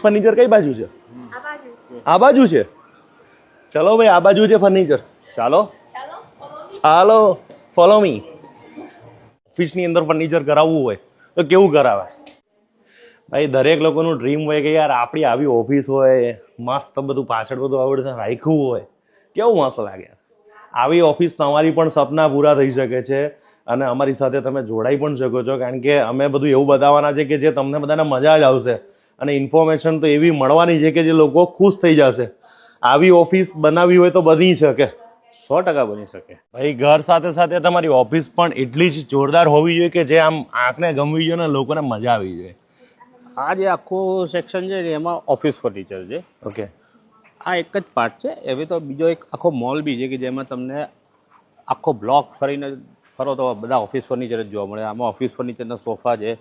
Furniture કઈ બાજુ છે? આ બાજુ છે. ચાલો ભાઈ આ બાજુ છે ફર્નિચર ચાલો. ચાલો ફોલો મી ઓફિસની અંદર ફર્નિચર કરાવવું હોય તો કેવું કરાવે? ભાઈ દરેક લોકોનું ડ્રીમ હોય કે યાર આપણી આવી ઓફિસ હોય મસ્ત બધું પાછળ બધું આવડે રાખવું હોય. કેવું મસ્ત લાગે? આવી ઓફિસ તમારી પણ સપના પૂરા થઈ શકે છે અને અમારી સાથે તમે જોડાઈ પણ શકો છો કારણ કે અમે બધું એવું બતાવવાના છે કે જે તમને બધાને મજા જ આવશે. અને ઇન્ફોર્મેશન તો એવી મળવાની છે કે જે લોકો ખુશ થઈ જશે. આવી ઓફિસ બનાવવી હોય તો બની શકે. સો ટકા બની શકે. ભાઈ ઘર સાથે સાથે તમારી ઓફિસ પણ એટલી જ જોરદાર હોવી જોઈએ કે જે આમ આંખને ગમવી જોઈએ અને લોકોને મજા આવી જોઈએ. આ જે આખું સેક્શન છે એમાં ઓફિસ ફર્નિચર છે. ઓકે આ એક જ પાર્ટ છે. એવી તો બીજો એક આખો મોલ બી છે કે જેમાં તમને આખો બ્લોક ફરીને ફરો તો બધા ઓફિસ ફર્નિચર જ જોવા મળે. આમાં ઓફિસ ફર્નિચરના સોફા છે.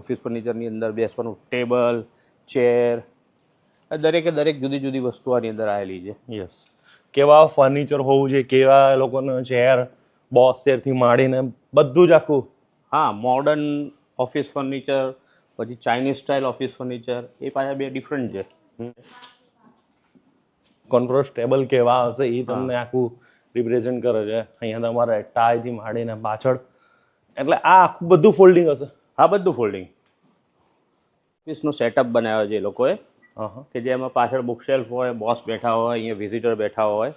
ઓફિસ ફર્નિચરની અંદર બેસવાનું ટેબલ ચેર દરેકે દરેક જુદી જુદી વસ્તુ આની અંદર આવેલી છે. યસ કેવા ફર્નિચર હોવું જોઈએ કેવા લોકોનો ચેર બોસ ચેરથી માંડીને બધું જ આખું. હા મોડર્ન ઓફિસ ફર્નિચર પછી ચાઇનીઝ સ્ટાઇલ ઓફિસ ફર્નિચર એ પાછા બે ડિફરન્ટ છે. કોન્ફરન્સ ટેબલ કેવા હશે એ તમને આખું રિપ્રેઝેન્ટ કરે છે. અહીંયા તમારે ટાઈથી માંડીને પાછળ. એટલે આ આખું બધું ફોલ્ડિંગ હશે. હા બધું ફોલ્ડિંગ ઓફિસનો સેટઅપ બનાવ્યો છે એ લોકોએ. કે જેમાં પાછળ બુકશેલ્ફ હોય બોસ બેઠા હોય અહીંયા વિઝિટર બેઠા હોય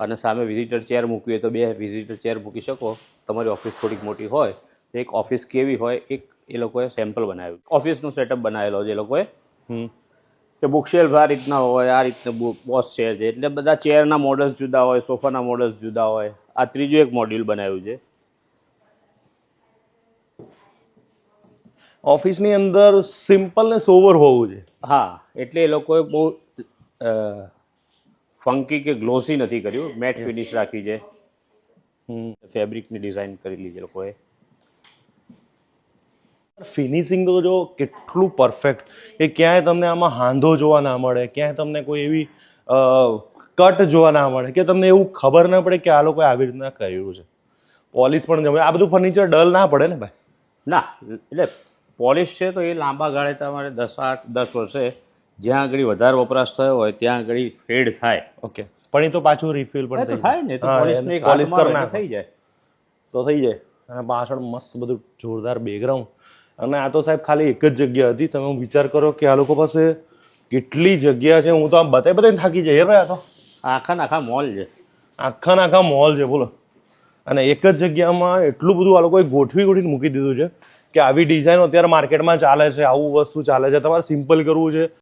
અને સામે વિઝિટર ચેર મૂકવી હોય તો બે વિઝિટર ચેર મૂકી શકો. તમારી ઓફિસ થોડીક મોટી હોય તો એક ઓફિસ કેવી હોય એક એ લોકોએ સેમ્પલ બનાવ્યું. ઓફિસનું સેટઅપ બનાવેલો છે એ લોકોએ. હમ. કે બુકશેલ્ફ આ રીતના હોય આ રીતના બોસ ચેર છે એટલે બધા ચેરના મોડલ્સ જુદા હોય સોફાના મોડલ્સ જુદા હોય. આ ત્રીજું એક મોડ્યુલ બનાવ્યું છે. ઓફિસની અંદર સિમ્પલ ને સોવર હોવું છે. હા એટલે એ લોકોએ બહુ ફંકી કે ગ્લોસી નથી કર્યું. મેટ ફિનિશ રાખી છે. ફેબ્રિકની ડિઝાઇન કરેલી છે લોકોએ. ફિનિશિંગ તો જો કેટલું પરફેક્ટ કે ક્યાંય તમને આમાં હાંધો જોવા ના મળે ક્યાંય તમને કોઈ એવી કટ જોવા ના મળે કે તમને એવું ખબર ના પડે કે આ લોકોએ આવી રીતના કર્યું છે. પોલિશ પણ જમે આ બધું ફર્નિચર ડલ ના પડે ને ભાઈ? ના એટલે પોલિશ છે તો એ લાંબા ગાળે તમારે દસ આઠ દસ વર્ષે જ્યાં આગળ વધારે વપરાશ થયો હોય ત્યાં આગળ ફેડ થાય. ઓકે પણ એ તો પાછું રિફિલ પણ થાય ને. એટલે થઈ જાય. તો થઈ જાય. અને પાછળ મસ્ત બધું જોરદાર બેકગ્રાઉન્ડ અને આ તો સાહેબ ખાલી એક જ જગ્યા હતી. તમે વિચાર કરો કે આ લોકો પાસે કેટલી જગ્યા છે. હું તો આમ બતાવી બતાવીને થાકી જઈએ આ તો. આખા આખા મોલ છે. આખા આખા મોલ છે. બોલો. અને એક જ જગ્યામાં એટલું બધું આ લોકોએ ગોઠવી ગોઠવીને મૂકી દીધું છે કે આવી ડિઝાઇન અત્યારે માર્કેટમાં ચાલે છે. આવું વસ્તુ ચાલે છે. તમારે સિમ્પલ કરવું છે.